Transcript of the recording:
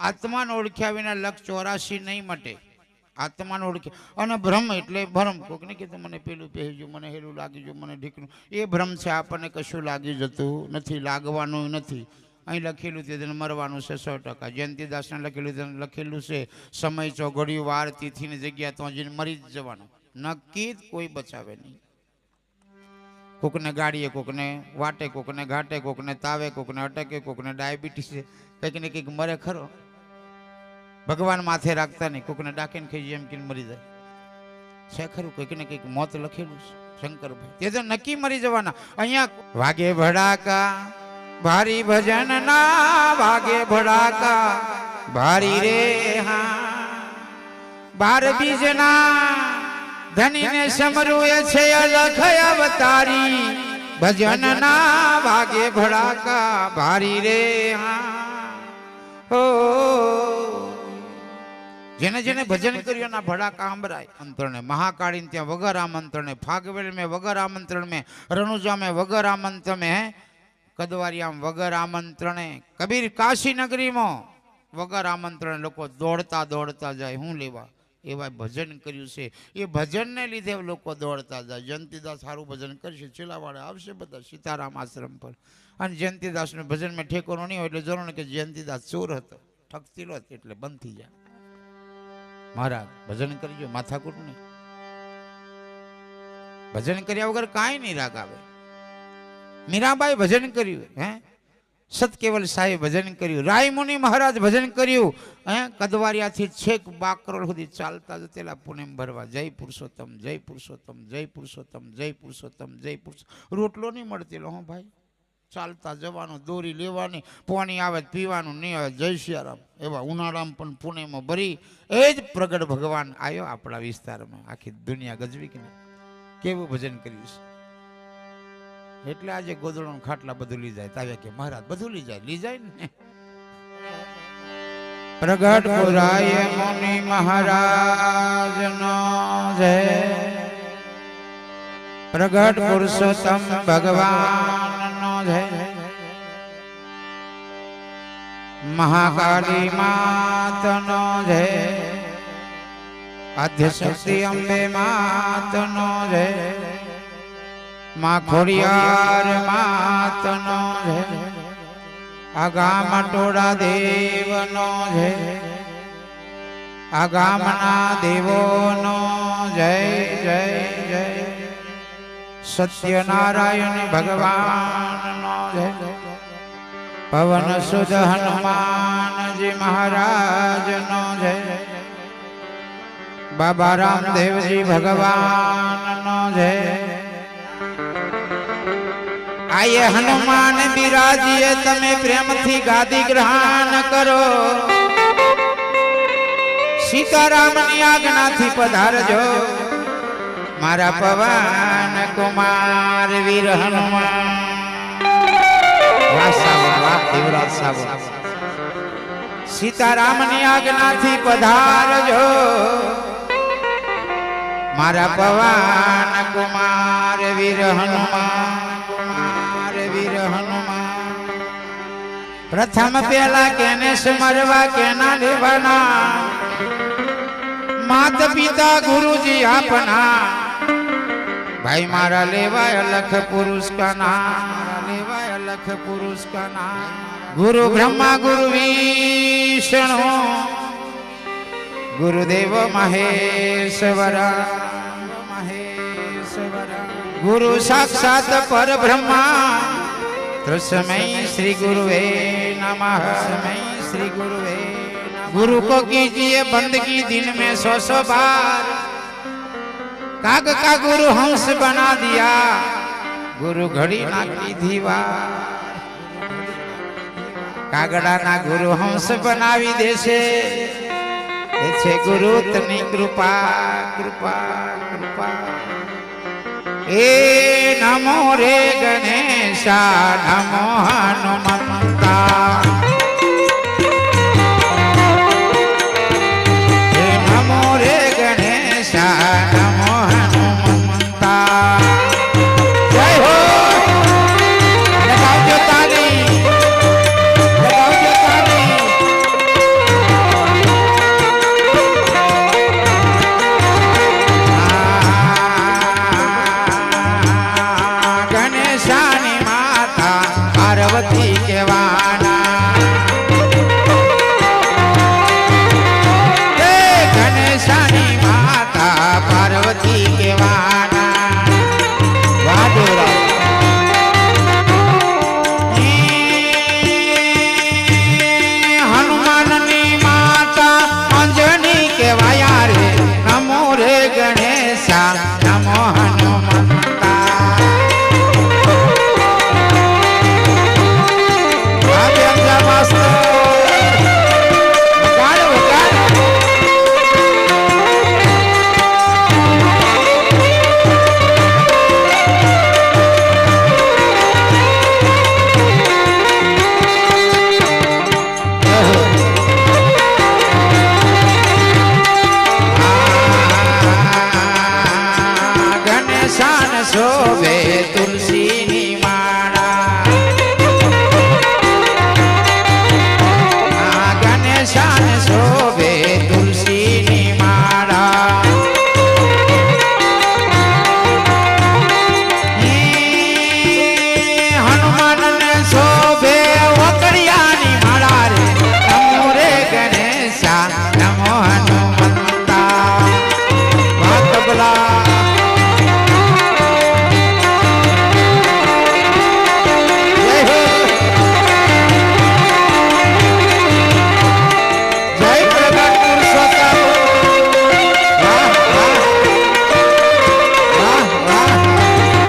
આત્માને ઓળખ્યા વિના લક્ષ ચોરાશી નહીં મટે. આત્માને ઓળખ્યા અને ભ્રમ એટલે ભ્રમ. કોકને કીધું, મને પેલું પહેરજો, મને હેલું લાગી ગયું મને ઢીકણું. એ ભ્રમ છે, આપણને કશું લાગી જતું નથી, લાગવાનું નથી. અહીં લખેલું છે તેને મરવાનું છે, સો ટકા. જયંતિદાસને લખેલું તેને લખેલું છે, સમય ચોઘડિયું વાર તિથિની જગ્યા તો જઈને મરી જ જવાનું. નક્કી જ કોઈ બચાવે નહીં. કોકને ગાડીએ, કોકને વાટે, કોકને ઘાટે, કોકને તાવે, કોકને અટકે, કોકને ડાયાબિટીસ. કંઈક ને કંઈક મરે ખરો. ભગવાન માથે રાખતા નહીં. કોકને ડાકીને ખાઈ એમ કે મરી જાય. છે ખરું, કંઈક ને કંઈક મોત લખેલું છે, શંકરભાઈ. તે તો નક્કી મરી જવાના. અહીંયા વાગે ભડાકા, ભારી ભજન ના વાગે ભડાકા, ભારી રે હા. બાર બીજના ધનીને સમરું એ છે અલખ અવતારી. ભજન ના વાગે ભડાકા, ભારી રે હા. હો. જેને જેને ભજન કર્યું ના ભડાકા કાંબરાય અંતરણે મહાકાળી ત્યાં વગર આમંત્રણે ફાગવેલ મેં વગર આમંત્રણ મેં રણુજા મેં વગર આમંત્રણ મેં કદવારિયામ વગર આમંત્રણે કબીર કાશી નગરીમાં વગર આમંત્રણે લોકો દોડતા દોડતા જાય. હું લેવા? એવા ભજન કર્યું છે. એ ભજનને લીધે લોકો દોડતા જાય. જયંતિદાસ સારું ભજન કરશે. છેલ્લાવાળા આવશે બધા સીતારામ આશ્રમ પર. અને જયંતિદાસનું ભજનમાં ઠેકોનો નહીં હોય એટલે જરૂર કે જયંતિદાસ ચોર હતો. ઠગતીલો હતો એટલે બંધ થઈ જાય. મહારાજ, ભજન કરજો માથાકૂટ નહીં ભજન કર્યા વગર કાંઈ નહીં રાગ આવે. મીરાબાઈ ભજન કર્યું, હે? સતકેવલ સાહેબ ભજન કર્યું. રાયમુનિ મહારાજ ભજન કર્યું. હે? કદવારિયાથી છેક બાકરોલ સુધી ચાલતા જતેલા પુણેમ ભરવા. જય પુરુષોત્તમ જય પુરુષોત્તમ જય પુરુષોત્તમ જય પુરુષોત્તમ, જય પુરુષ રોટલો નહીં મળતેલો, હો ભાઈ? ચાલતા જવાનું, દોરી લેવાની, પાણી આવે પીવાનું, નહીં આવે જય સિયારામ. એવા ઉનાળામાં પણ પુણેમાં ભરી, એ જ પ્રગટ ભગવાન આવ્યો આપણા વિસ્તારમાં. આખી દુનિયા ગજવી કે કેવું ભજન કર્યું છે? એટલે આજે ગોદડો ખાટલા બધું લઈ જાય. તાવ્યા કે મહારાજ, બધું લઈ જાય. લઈ જાય ને? પ્રગટ પુરાય મુનિ મહારાજ નો જય. પ્રગટ પુરુષોત્તમ ભગવાન નો જય. મહાકાળી માત નો જય. આદ્ય શક્તિ અંબે માત નો જય. માં ખોડિયાર માતનો છે આ ગામ ટોળા દેવ નો જય. ગામના દેવો નો જય જય. સત્યનારાયણ ભગવાન. પવન સુધ હનુમાનજી મહારાજનો જય. બાબા રામદેવજી ભગવાનનો જય. આયે હનુમાન બિરાજીએ તમે પ્રેમથી ગાદી ગ્રહણ કરો. સીતારામની આજ્ઞાથી પધારજો. મારા પવન કુમાર વીર હનુમાન સીતારામની આજ્ઞાથી પધારજો મારા પવન કુમાર વીર હનુમાન કુમાર વીર હનુમાન પ્રથમ પેલા કેને સમરવા કેના લેવાના માત પિતા ગુરુજી આપના भाई मारा लेवा अलख पुरुष का नाम लेवा अलख पुरुष का नाम गुरु ब्रह्मा गुरु विष्णु गुरुदेव महेश्वरा महेश्वरा गुरु साक्षात पर ब्रह्मा तस्मय श्री गुरुवे नमः तस्मय श्री गुरुवे गुरु को कीजिए बंदगी दिन में सौ सौ बार काग का गुरु हंस बना दिया गुरु घड़ी ना की दीवार कागड़ा ना गुरु हंस बनावी देशे देशे गुरु तनी कृपा कृपा कृपा ए नमो रे गणेशा नमो हनुमंता કેવા So